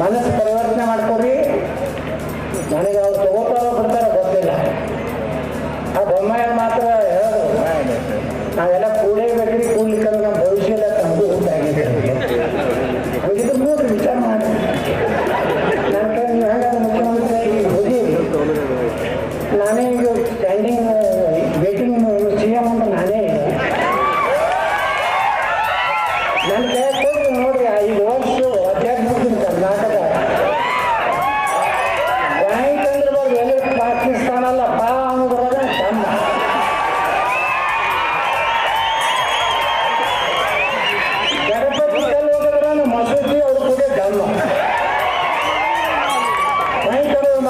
ಮನಸ್ಸು ಪರಿವರ್ತನೆ ಮಾಡ್ಕೊಡ್ರಿ. ನನಗೆ ಅವ್ರು ತಗೋತಾರೋ ಬಿಡ್ತಾರೋ ಗೊತ್ತಿಲ್ಲ. ಆ ಬೊಮ್ಮಾಯ ಮಾತ್ರ ಹೇಳೋದು. ನಾವೆಲ್ಲ ಕೂಡೇಬೇಕ್ರಿ ಕೂಡ್ಲಿಕ್ಕೆ ನಮ್ಮ ಭವಿಷ್ಯ ಎಲ್ಲ ನೋಡ್ರಿ ವಿಚಾರ ಮಾಡಿ. ನನ್ನ ನೀವು ಮುಖ್ಯಮಂತ್ರಿ ಹೋಗಿ ನಾನೇ ಈಗ ಸ್ಟ್ಯಾಂಡಿಂಗ್ ವೇಟಿಂಗ್ ಸಿ ನಾನೇ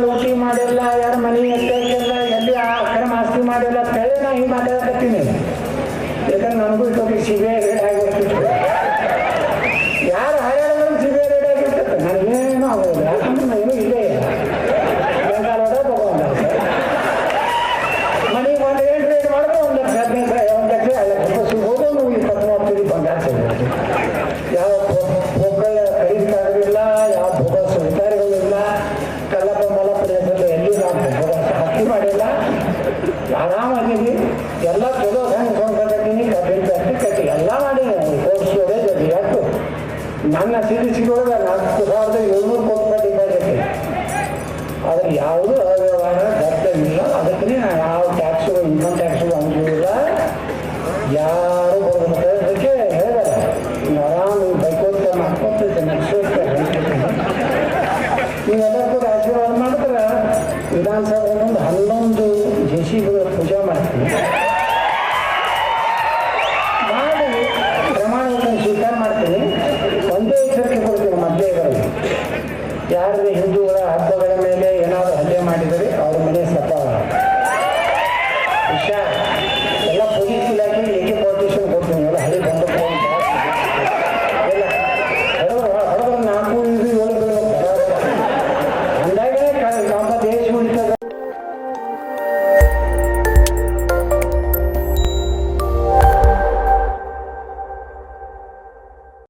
ಲೂಟಿ ಮಾಡಿಲ್ಲ ಯಾರ ಮನೆ ಎತ್ತಕ್ಕಿಲ್ಲ ಎಲ್ಲಿ ಆ ಅಕ್ರಮ ಆಸ್ತಿ ಮಾಡಿಲ್ಲ ಅಂತ ಹೇಳಿ ನಾ ಹಿಂಗೆ ಮಾತಾಡ್ತೀನಿ ಯಾಕಂದ್ರೆ ನನಗೂ ಬಿ ಐ ಎಲ್ಲ ಚಲೋ ಹೆಂಗೆ ಕೊಂಡ್ಕೊಂಡಿದ್ದೀನಿ ಕಬ್ಬಿನ ಫ್ಯಾಕ್ಟ್ರಿ ಕಟ್ಟಿ ಎಲ್ಲ ಮಾಡೀನಿ ಸ್ಟೋರೇಜ್ ಅದು ಎಷ್ಟು ನನ್ನ ಸಿಡಿ ಸಿಗೋದ ನಾಲ್ಕು ಸಾವಿರದ ಏಳ್ನೂರು ಕೋಟಿ ರೂಪಾಯಿ ಆದ್ರೆ ಯಾವುದೂ ಅವ್ಯವಹಾರ ದತ್ತವಿಲ್ಲ ಅದಕ್ಕೆ ಯಾವ ಟ್ಯಾಕ್ಸು ಇನ್ಕಮ್ ಟ್ಯಾಕ್ಸ್ಗಳು ಅನುಕೂಲ ಯಾರು ಅದಕ್ಕೆ ಹೇಳಿದಾರೆ ನೀವು ಆರಾಮ್ ಬೈಕೋತ ಮಾಡ್ಕೊತಿದ್ದೆ ನಡ್ಸೋಕೆ ನೀವೆಲ್ಲ ಆಶೀರ್ವಾದ ಮಾಡಿದ್ರೆ ವಿಧಾನಸಭೆ ಹನ್ನೊಂದು ಜೆ ಸಿ ಪೂಜೆ ಮಾಡ್ತೀವಿ ahora merece aplauso. Y.